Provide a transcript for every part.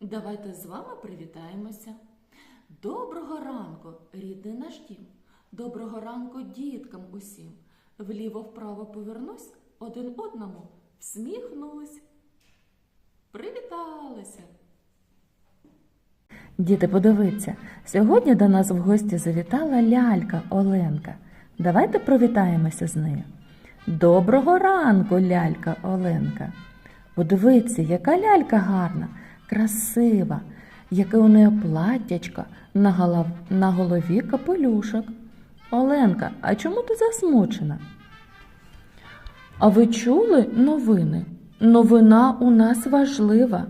давайте з вами привітаємося. Доброго ранку, рідний наш дім. Доброго ранку діткам усім. Вліво-вправо повернусь, один одному всміхнусь. Привіталися! Діти, подивіться, сьогодні до нас в гості завітала лялька Оленка. Давайте привітаємося з нею. Доброго ранку, лялька Оленка. Подивіться, яка лялька гарна, красива, яке у неї платтячко, на, голов... на голові капелюшок. Оленка, а чому ти засмучена? А ви чули новини? Новина у нас важлива.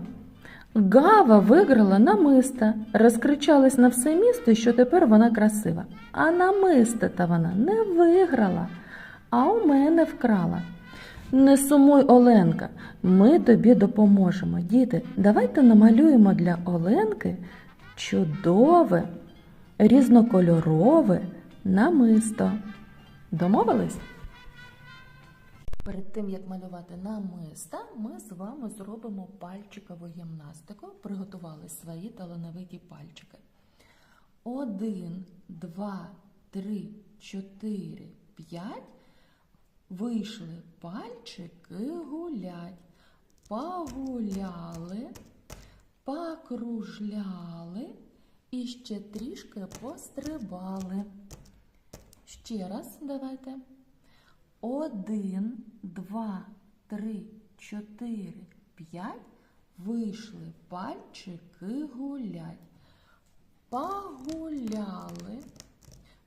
Гава виграла намиста, розкричалась на все місто, що тепер вона красива. А намиста та вона не виграла, а у мене вкрала. Не сумуй, Оленка, ми тобі допоможемо. Діти, давайте намалюємо для Оленки чудове, різнокольорове намисто. Домовились? Перед тим як малювати намиста, ми з вами зробимо пальчикову гімнастику. Приготували свої талановиті пальчики. Один, два, три, чотири, п'ять. Вийшли пальчики гулять. Погуляли, покружляли і ще трішки пострибали. Ще раз давайте. Один, два, три, чотири, п'ять. Вийшли пальчики гулять. Погуляли,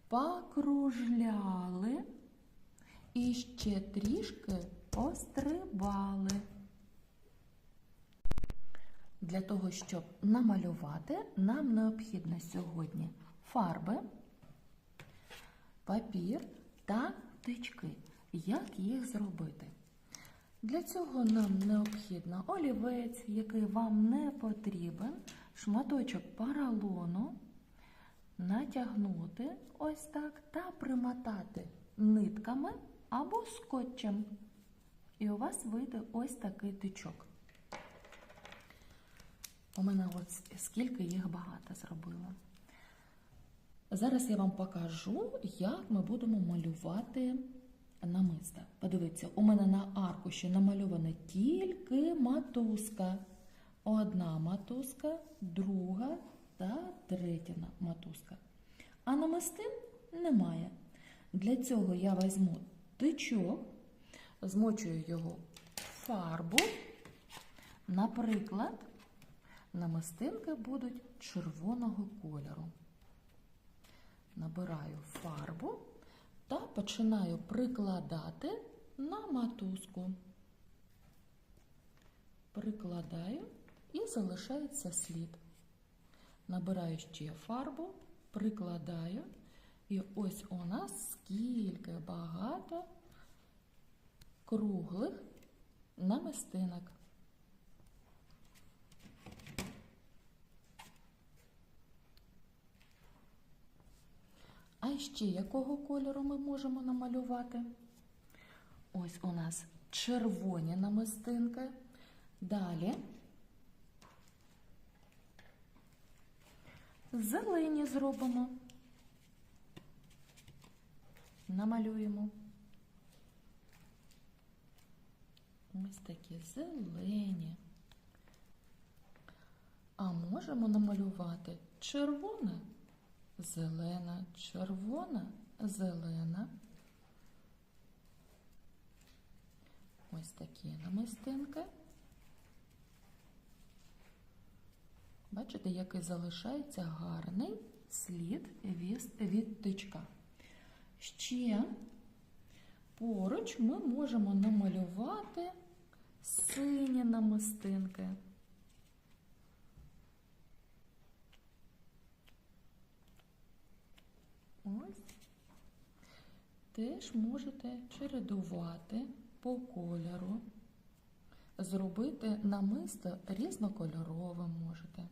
покружляли і ще трішки пострибали. Для того, щоб намалювати, нам необхідно сьогодні фарби, папір та тички. Як їх зробити? Для цього нам необхідно олівець, який вам не потрібен, шматочок поролону, натягнути ось так та примотати нитками або скотчем. І у вас вийде ось такий тичок. У мене от скільки їх багато зробила. Зараз я вам покажу, як ми будемо малювати намиста. Подивіться, у мене на аркуші намальована тільки матузка. Одна матузка, друга та третя матузка. А намистин немає. Для цього я візьму тичок, змочую його в фарбу. Наприклад, намистинки будуть червоного кольору. Набираю фарбу та починаю прикладати на матузку. Прикладаю і залишається слід. Набираю ще фарбу, прикладаю, і ось у нас скільки багато круглих намистинок. А ще якого кольору ми можемо намалювати? Ось у нас червоні намистинки. Далі зелені зробимо. Намалюємо. Ось такі зелені. А можемо намалювати червоне зелена, червона, зелена. Ось такі намистинки. Бачите, який залишається гарний слід від, тичка. Ще поруч ми можемо намалювати сині намистинки. Ось. Теж можете чередувати по кольору, зробити намисто різнокольоровим можете.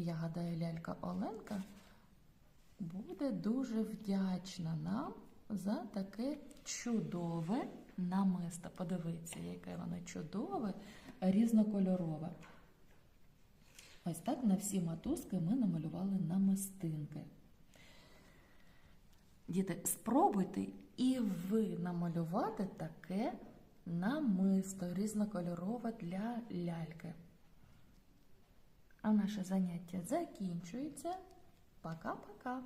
Я гадаю, лялька Оленка буде дуже вдячна нам за таке чудове намисто. Подивіться, яке воно чудове, різнокольорове. Ось так на всі мотузки ми намалювали намистинки. Діти, спробуйте і ви намалювати таке намисто різнокольорове для ляльки. А наше заняття закінчується. Пока-пока.